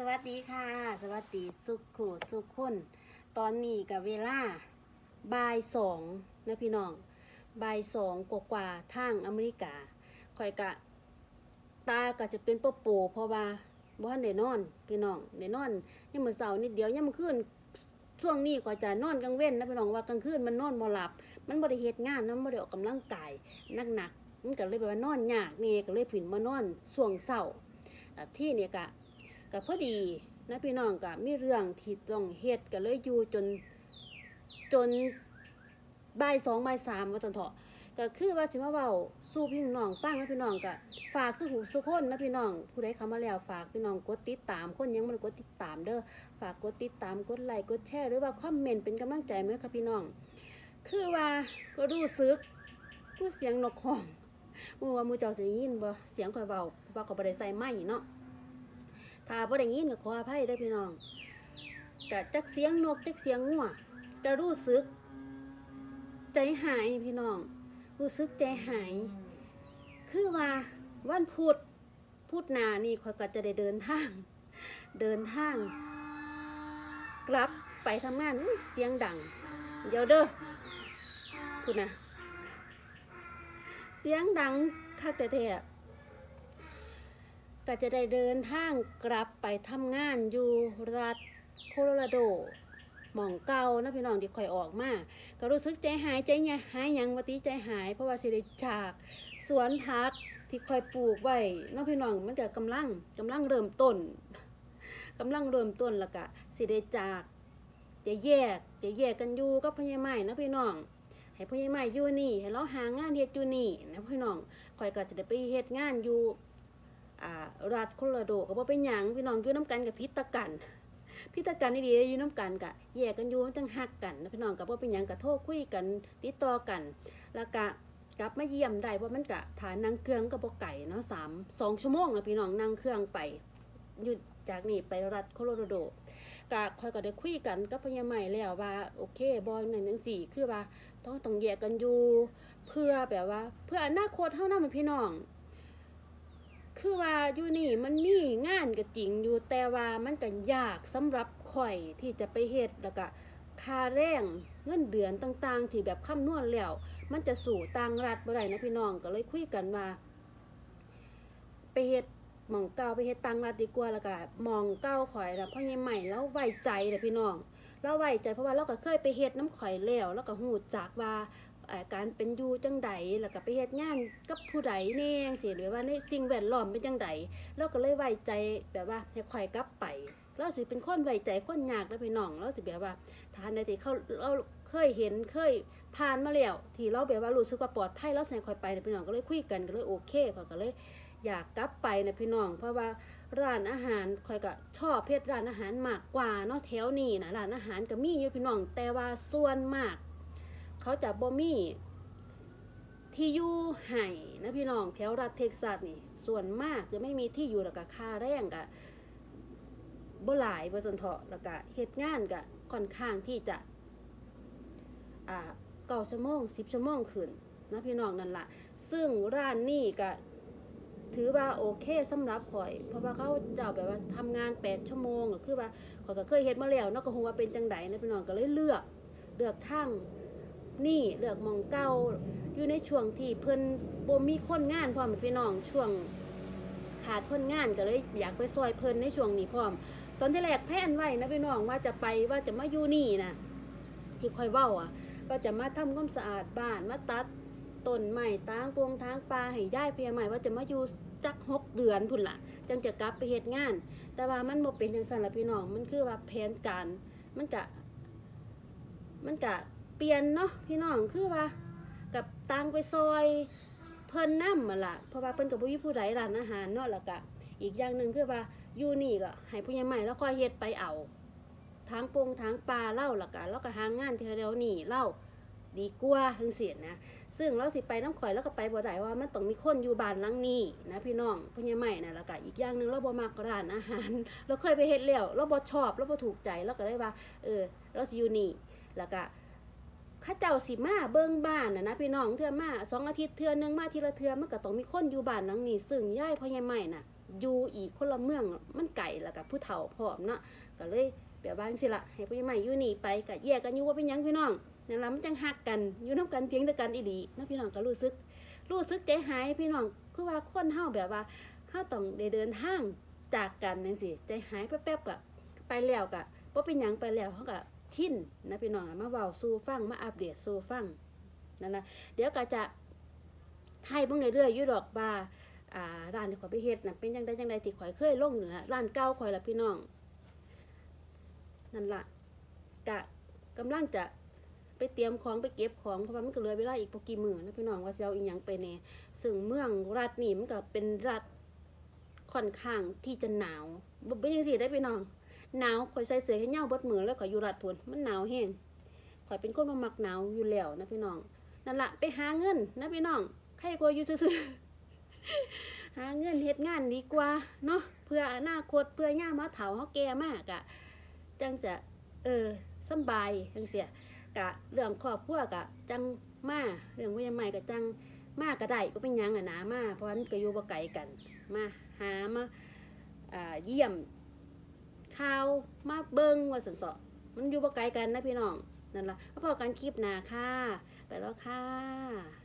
สวัสดีค่ะ สวัสดีสุขูสุขคนตอนนี้กับเวลาบ่ายสองนะพี่น้องบ่ายสองกว่าๆทางอเมริกาคอยกะตาก็จะเป็นปโปเพราะว่าบ้านได้นอน พี่น้องได้นอนยังมือเสาร์นิดเดียวยังมือคืนช่วงนี้ก็จะนอนกลางเว้นนะพี่น้องว่ากลางคืนมันนอนบ่หลับ มันบ่ได้เฮ็ดงานนะมันบ่ได้ออกกำลังกายหนักๆมันก็เลยแบบว่านอนยากนี่ก็เลยผินมานอนช่วงเช้าอะที่เนี่ยกะ ก็พอดีนะพี่น้องก็มีเรื่องที่ต้องเฮ็ดก็เลยอยู่จนจนบ่ายสองบ่ายสามว่าจันเถาะก็คือว่าสิมาเว้าสู้พี่น้องฟังนะพี่น้องก็ฝากสู้หูสู้คนนะพี่น้อง ผู้ใดเข้ามาแล้วฝากพี่น้องกดติดตามคนยังบ่ได้กดติดตามเด้อฝากกดติดตามกดไลค์กดแชร์หรือว่าคอมเมนต์เป็นกำลังใจมาเด้อค่ะพี่น้อง คือว่าก็รู้สึกผู้เสียงนกห้องบ่รู้ว่ามูเจ้าสิยินบ่เสียงข่อยเว้าเพราะว่าก็บ่ได้ใส่ไมค์เนาะ ถ้าบ่ได้ยินก็ขออภัยเด้พี่น้องกะจักเสียงนกจักเสียงงัวก็รู้สึก ใจหายพี่น้อง รู้สึกใจหาย คือว่าวันพุธพุธนานี่ข่อยก็จะได้เดินทาง เดินทาง กลับไปทำงานเสียงดัง เดี๋ยวเด้อคุณนะเสียงดังคักแต่แท้ ก็จะได้เดินทางกลับไปทำงานอยู่รัฐโคโลราโดหม่องเก่านะพี่น้องที่คอยออกมาก็รู้สึกใจหายใจเนี่ยหายยังวติใจหาย เพราะว่าสิได้จากสวนพักที่คอยปลูกไว้น้องพี่น้องมันก็กำลังกำลังเริ่มต้นกำลังเริ่มต้นแล้วก็สิได้จากจะแยกจะแยกกันอยู่กับพ่อใหญ่ใหม่นะพี่น้องให้พ่อใหญ่ใหม่อยู่นี่ให้เราหางานเฮ็ดอยู่นี่นะพี่น้องคอยก็จะได้ไปเฮ็ดงานอยู่ รัฐโคโลราโดก็บ่เป็นหยังพี่น้องอยู่น้ำกันกับพิษตะกันพิษตะกันนี่ดีอยู่น้ำกันกะแยกกันอยู่จังฮักกันพี่น้องก็บ่เป็นหยังก็โทรคุยกันติดต่อกัน แล้วก็กลับมาเยี่ยมได้เพราะมันกะฐานนั่งเครื่องก็บ่ไก่เนาะสามสองชั่วโมงนะพี่น้องนั่งเครื่องไปอยู่จากนี่ไปรัฐโคโลราโดก็ค่อยก็ได้คุยกันกับพญาใหม่แล้วว่าโอเคบอยหนึ่งหนึ่งสี่คือว่าต้องต้องแยกกันอยู่ เพื่อแบบว่า เพื่ออนาคตเท่านั้นพี่น้อง คือว่าอยู่นี่มันมีงานก็จริงอยู่แต่ว่ามันก็ยากสำหรับข่อยที่จะไปเฮ็ดแล้วก็ค่าแรงเงินเดือนต่างๆ ที่แบบคำนวณแล้ว มันจะสู่ต่างรัฐบ่ได้นะพี่น้องก็เลยคุยกันว่า ไปเฮ็ดหมองเก่าไปเฮ็ดต่างรัฐดีกว่าแล้วก็หมองเก่าข่อยนะเพราะยังใหม่แล้วไว้ใจเด้อพี่น้องเราไว้ใจเพราะว่าเราก็เคยไปเฮ็ดน้ำข่อยแล้วแล้วก็ฮู้จักว่า การเป็นอยู่จังใดแล้วก็ไปเฮ็ดงานกับผู้ใดแน่จังซี่หรือว่าในสิ่งแวดล้อมเป็นจังใดเราก็เลยไว้ใจแบบว่าให้ข่อยกลับไปเราสิเป็นคนไว้ใจคนยากนะพี่น้องเราสิแบบว่าทานในที่เขาเราเคยเห็นเคยผ่านมาแล้วที่เราแบบว่ารู้สึกว่าปลอดภัยเราใส่ข่อยไปนะพี่น้องก็เลยคุยกันก็เลยโอเคขอก็เลยอยากกลับไปนะพี่น้อง เพราะว่าร้านอาหารข่อยก็ชอบเพศร้านอาหารมากกว่าเนาะแถวนี้นะร้านอาหารก็มีอยู่พี่น้อง แต่ว่าส่วนมาก เขาจะบ่มีที่อยู่ให้นะพี่น้องแถวรัฐเท็กซัสนี่ส่วนมากจะไม่มีที่อยู่แล้วก็ค่าแรงก็บ่หลายบ่ซั่นเถาะแล้วก็เฮ็ดงานก็ค่อนข้างที่จะอ่าเก้าชั่วโมง10ชั่วโมงขึ้นนะพี่น้องนั่นล่ะ ซึ่งร้านนี้ก็ถือว่าโอเคสำหรับข่อย เพราะว่าเขาเจ้าแบบว่าทำงาน8ชั่วโมงก็คือว่าข่อยก็เคยเฮ็ดมาแล้วเนาะก็ฮู้ว่าเป็นจังไดนะพี่น้องก็เลยเลือกเลือกทาง นี่เลือกมองเก่าอยู่ในช่วงที่เพิ่นบ่มีคนงานพร้อมพี่น้องช่วงขาดคนงานก็เลยอยากไปซอยเพิ่นในช่วงนี้พร้อม ตอนที่แรกแพลนไว้นะพี่น้องว่าจะไปว่าจะมาอยู่นี่นะที่ค่อยเว้าอะว่าจะมาทำความสะอาดบ้านมาตัดต้นไม้ตางปวงทางปลาให้ย้เพียใหม่ว่าจะมาอยู่จักหกเดือนพุ่นละจังจะกลับไปเฮ็ดงาน แต่ว่ามันบ่เป็นจังซั่นละพี่น้องมันคือว่าแผนการมันกะมันกะ เปลี่ยนเนาะพี่น้องคือว่า กับตังไปซอยเพิ่นนำมาละเพราะว่าเพิ่นกับบ่มีผู้ใดร้านอาหารเนาะแล้วก็อีกอย่างหนึ่งคือว่าอยู่นี่ก็ให้ผู้ใหญ่ใหม่แล้วคอยเฮ็ดไปเอาทางปงทางปลาเล่าล้วก็แล้วก็หางงานเทเดียวนี่เล่าดีกว่าจังซี่นะ ซึ่งเราสิไปน้ำข่อยแล้วก็ไปบ่ได้ว่ามันต้องมีคนอยู่บ้านหลังนี้นะพี่น้องผู้ใหญ่ใหม่นะล้วก็อีกอย่างหนึ่งเราบ่มักร้านอาหาร เราเคยไปเฮ็ดแล้วเราบ่ชอบเราบ่ถูกใจเราก็เลยว่า เออ เราสิอยู่นี่ล้วก็ ข้าเจ้าสิมาเบิ่งบ้านนะนะพี่น้องเทื่อมาสองอาทิตย์เทื่อหนึงมาทีละเทื่อมันก็ต้องมีคนอยู่บ้านหลังนี้ซึ่งย่ายพ่อใหญ่ใหม่น่ะอยู่อีกคนละเมืองมันไก่แล้วกับผู้เฒ่าพร้อมเนาะก็เลยแบบว่างซี่ละให้ผู้ใหญ่อยู่นี่ไปก็แยกกันอยู่ว่าเป็นหยังพี่น้องนั่นละมันจังฮักกันอยู่นํกันเพียงแต่กันอีหลีนะพี่น้องก็รู้สึก รู้สึกใจหายพี่น้องคือว่าคนเฮาแบบว่าเฮาต้องได้เดินทางจากกันจังซี่ใจหายแป๊บๆก็ไปแล้วก็บ่เป็นหยังไปแล้วเฮาก็ ชินนะพี่น้องมาเว้าสู่ฟังมาอัปเดตสู่ฟังนั่นล่ะเดี๋ยวก็จะไทยเบิ่งเรื่อยๆอยู่ดอกว่าอ่าร้านที่ข่อยไปเฮ็ดน่ะเป็นจังไดจังไดที่ข่อยเคยลงนี่ล่ะร้านเก่าข่อยล่ะพี่น้อง นั่นล่ะกะกำลังจะไปเตรียมของไปเก็บของเพราะว่ามันก็เหลือเวลาอีกบ่กี่มื้อนะพี่น้องว่าสิเอาอีหยังไปแน่ซึ่งเมืองรัฐนี่มันก็เป็นรัฐค่อนข้างที่จะหนาวบ่เป็นจังซี่ได้พี่น้อง หนาวข่อยใส่เสื้อแขนยาวเบิดมือแล้วข่อยอยู่รัดพุ่นมันหนาวแห้งข่อยเป็นคนบ่มักหนาวอยู่แล้วนะพี่น้องนั่นละไปหาเงินนะพี่น้องใครกลัวอยู่ซื่อหาเงินเฮ็ดงานดีกว่าเนาะเพื่ออนาคตเพื่อย่ามาเฒ่าเฮาแก่มากอะจังจะเออสบายจังเสียกะเรื่องครอบครัวกะจังมาเรื่องวิญญาณใหม่กะจังมากก็ได้ก็เป็นยังอะนะมาเพราะว่ามันก็อยู่บ่ไกลกันมาหามาเยี่ยม ข่าวมาเบิงว่าสันเสาะมันอยู่บ่ไกลกันนะพี่น้องนั่นละ่ะมาพอกันคลิปหน้าค่ะ ไปแล้วค่ะ